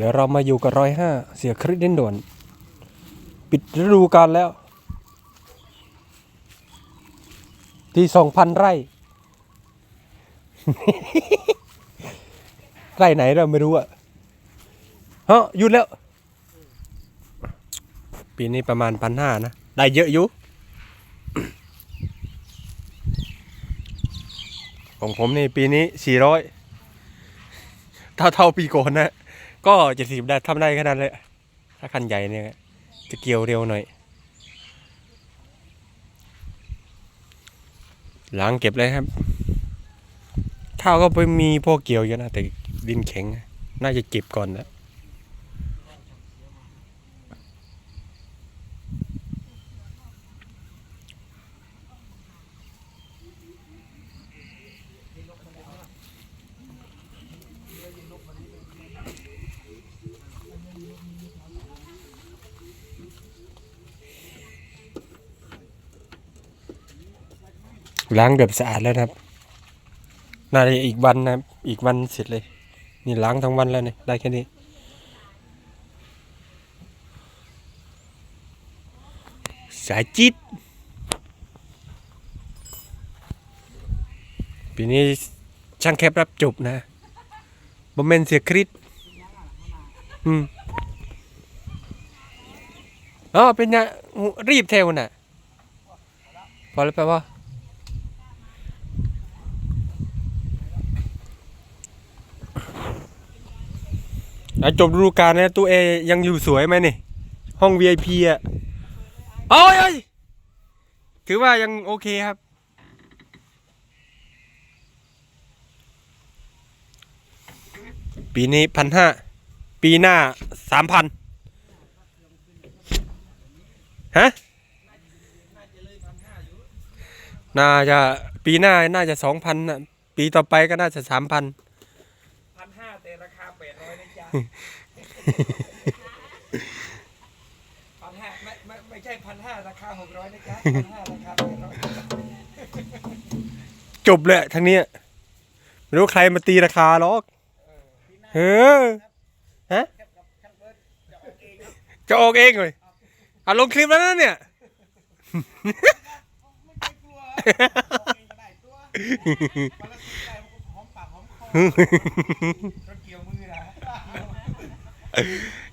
เดี๋ยวเรามาอยู่กับร้อยห้าเสียคริสเด่นด่วน ปิดฤดูกาลแล้ว ที่สองพันไร่ ไร่ไหนเราไม่รู้อะเฮ้ยหยุดแล้ว ปีนี้ประมาณพันห้านะ ได้เยอะอยู่ของผมนี่ปีนี้สี่ร้อยถ้าเท่าปีก่อนนะ ก็เจ็ดสิบได้ทำได้ขนั้นเลย ถ้าคันใหญ่เนี่ยจะเกี่ยวเร็วหน่อย ล้างเก็บเลยครับ ข้าวก็ไปมีพวกเกี่ยวเยอะนะแต่ดินแข็ง น่าจะเก็บก่อนแล้ว ล้างแบบสะอาดแล้วนะครับ น่าจะอีกวันนะครับ อีกวันเสร็จเลย นี่ล้างทั้งวันแล้วเนี่ยได้แค่นี้ สายจิตปีนี้ช่างแคบรับจบนะบอมเมนเสียคริสอืมอ๋อเป็นไงรีบเทวน่ะ พอแล้วปลว่า อะจบฤดูกาลแล้วตู้เอยังอยู่สวยไหมนี่ ห้อง VIP อะโอ้ยโอ้ยถือว่ายังโอเคครับ ปีนี้พันห้าปีหน้าสามพันฮะน่าจะปีหน้าน่าจะสองพันนะปีต่อไปก็น่าจะสามพันพันห้าแต่ราคาแปดร้อยนะจ๊ะ พันห้าไม่ไม่ไม่ใช่พันห้าราคาหกร้อยนะจ๊ะพันห้าราคาแปดร้อยจบเลยทางเนี้ยไม่รู้ใครมาตีราคาหรอกเออฮะจะออกเองเลยอะลงคลิปแล้วนะเนี่ย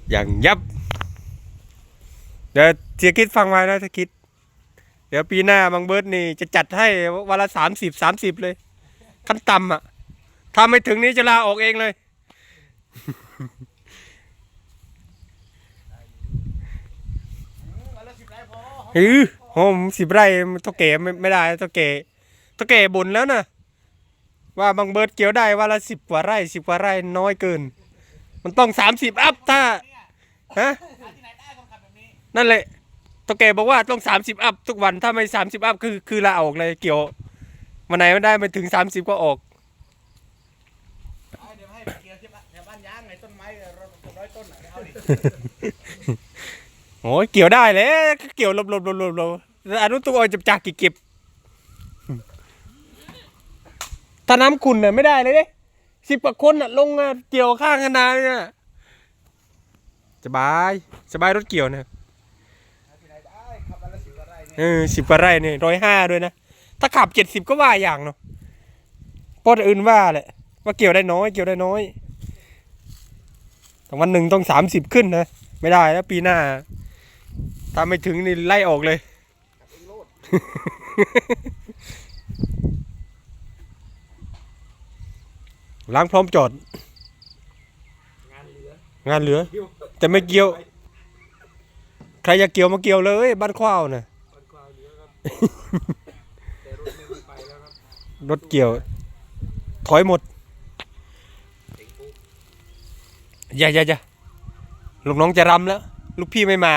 อย่างยับ เดี๋ยวเสียคิดฟังไว้นะถ้าคิด เดี๋ยวปีหน้าบางเบิร์ดนี่จะจัดให้วันละสามสิบสามสิบเลยขั้นต่ำอะถ้าไม่ถึงนี้จะลาออกเองเลยวันละสิบได้พอเออโหมสิบไร่เท่าเก๋ไม่ไม่ได้เท่าเก๋เท่าเก๋บ่นแล้วนะว่าบางเบิร์ดเกี่ยวได้วันละสิบกว่าไร่สิบกว่าไร่น้อยเกิน มันต้องสามสิบอัพถ้าฮะนั่นแหละเท่าเก๋บอกว่าต้องสามสิบอัพทุกวันถ้าไม่สามสิบอัพคือคือลาออกเลยเกี่ยววันไหนไม่ได้ไม่ถึงสามสิบก็ออกเดี๋ยวให้เกี่ยวที่บ้านแถวบ้นยางไงต้นไม้เราร้อยต้นอะเอาดิโอ้ยเกี่ยวได้เลยเกี่ยวลบลบลบลบลบอนุตัวออยจับจากกี่เก็บถ้าน้ำขุ่นน่ะไม่ได้เลยเด้ สิบกว่าคนน่ะ ลงอะเกี่ยวข้างคนาเนี่ยสบายสบายรถเกี่ยวนะเนี่ยเออสิบกว่าไร่เนี่ยร้อยห้าด้วยนะ ถ้าขับเจ็ดสิบก็ว่าอย่างเนาะพราะอื่นว่าแหละว่าเกี่ยวได้น้อย เกี่ยวได้น้อยแต่วันหนึ่งต้องสามสิบขึ้นนะ ไม่ได้แล้วปีหน้าถ้าไม่ถึงนี่ไล่ออกเลย ขับเองโลดล้างพร้อมจอด งานเหลืองานเหลือเกี่ยวแต่ไม่เกี่ยว ใครอยากเกี่ยวมาเกี่ยวเลย บ้านขว้าวน่ะคนกวาวเหลือครับ แต่รถไม่ไปแล้วครับรถเกี่ยว ถอยหมด เต็งปุ๊บอย่าอย่าอย่าลูกน้องจะรำแล้ว ลูกพี่ไม่มา